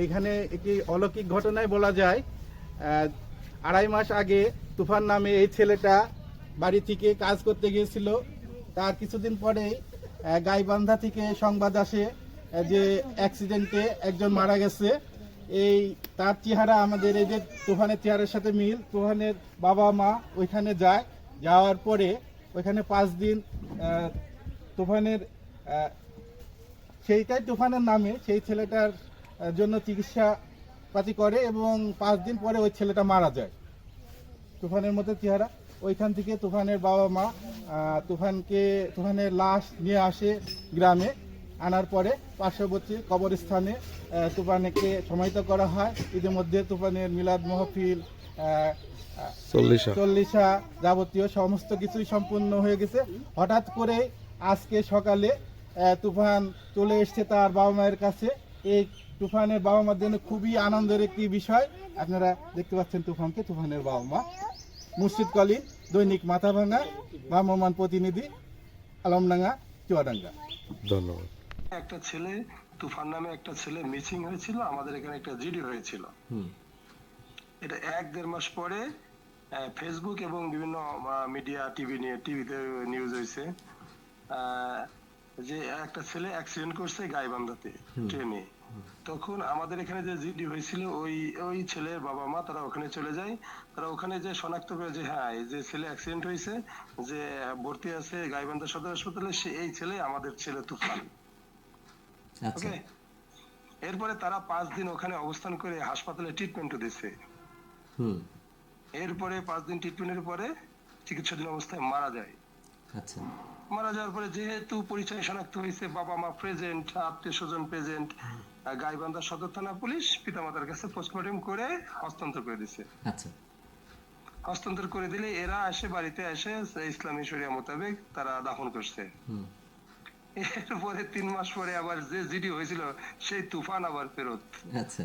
এইখানে একটি অলৌকিক ঘটনায় বলা যায় আড়াই মাস আগে তুফান নামে এই ছেলেটা বাড়ি থেকে কাজ করতে গিয়েছিল। তার কিছুদিন পরেই গাইবান্ধা থেকে সংবাদ আসে যে অ্যাক্সিডেন্টে একজন মারা গেছে। এই তার চেহারা আমাদের এই যে তুফানের চেহারার সাথে মিল, তুফানের বাবা মা ওইখানে যায়, যাওয়ার পরে ওইখানে পাঁচ দিন তুফানের সেইটাই তুফানের নামে সেই ছেলেটার জন্য চিকিৎসা পাতি করে এবং পাঁচ দিন পরে ওই ছেলেটা মারা যায়। তুফানের মতো চেহারা। ওইখান থেকে তুফানের বাবা মা তুফানকে তুফানের লাশ নিয়ে আসে গ্রামে। আনার পরে পার্শ্ববর্তী কবরস্থানে তুফানকে সমাহিত করা হয়। ইতিমধ্যে তুফানের মিলাদ মহফিল চল্লিশা। যাবতীয় সমস্ত কিছুই সম্পূর্ণ হয়ে গেছে। হঠাৎ করে আজকে সকালে তুফান চলে এসছে তার বাবা মায়ের কাছে। এই তুফানের বাবা মার জন্য খুবই আনন্দের একটি বিষয়। আপনারা দেখতে পাচ্ছেন তুফানকে তুফানের বাবা মা মুর্শিদ কলিন দৈনিক মাথাভাঙ্গা ভ্রাম্যমান প্রতিনিধি আলমডাঙ্গা চুয়াডাঙ্গা। ধন্যবাদ। একটা ছেলে তুফান নামে একটা ছেলে মিসিং হয়েছিল আমাদের এখানে একটা জিডি হয়েছিল। এটা এক দেড় মাস পরে ফেসবুক এবং বিভিন্ন মিডিয়া টিভি নিয়ে টিভিতে নিউজ হয়েছে। আহ, যে একটা ছেলে অ্যাক্সিডেন্ট করছে গাইবান্ধাতে ট্রেনে। তখন আমাদের এখানে যে জিডি হয়েছিল ওই ওই ছেলের বাবা মা তারা ওখানে চলে যায়। তারা ওখানে যে শনাক্ত করে যে হ্যাঁ এই যে ছেলে অ্যাক্সিডেন্ট হয়েছে যে ভর্তি আছে গাইবান্ধা সদর হাসপাতালে সে এই ছেলে আমাদের ছেলে তুফান। আচ্ছা। ওকে এরপরে তারা পাঁচ দিন ওখানে অবস্থান করে হাসপাতালে ট্রিটমেন্টও হুম। এরপরে পাঁচ দিন ট্রিটমেন্টের পরে চিকিৎসাধীন অবস্থায় মারা যায়। আচ্ছা। মারা যাওয়ার পরে যেহেতু পরিচয় শনাক্ত হয়েছে বাবা মা প্রেজেন্ট আত্মীয় স্বজন প্রেজেন্ট গাইবান্ধা সদর থানা পুলিশ পিতামাতার কাছে পোস্টমর্টম করে হস্তান্তর করে দিছে আচ্ছা। হস্তান্তর করে দিলে এরা এসে বাড়িতে এসে ইসলামী শরিয়া মোতাবেক তারা দাফন করছে। এরপরে তিন মাস পরে আবার যে জিডি হয়েছিল সেই তুফান আবার ফেরত। আচ্ছা।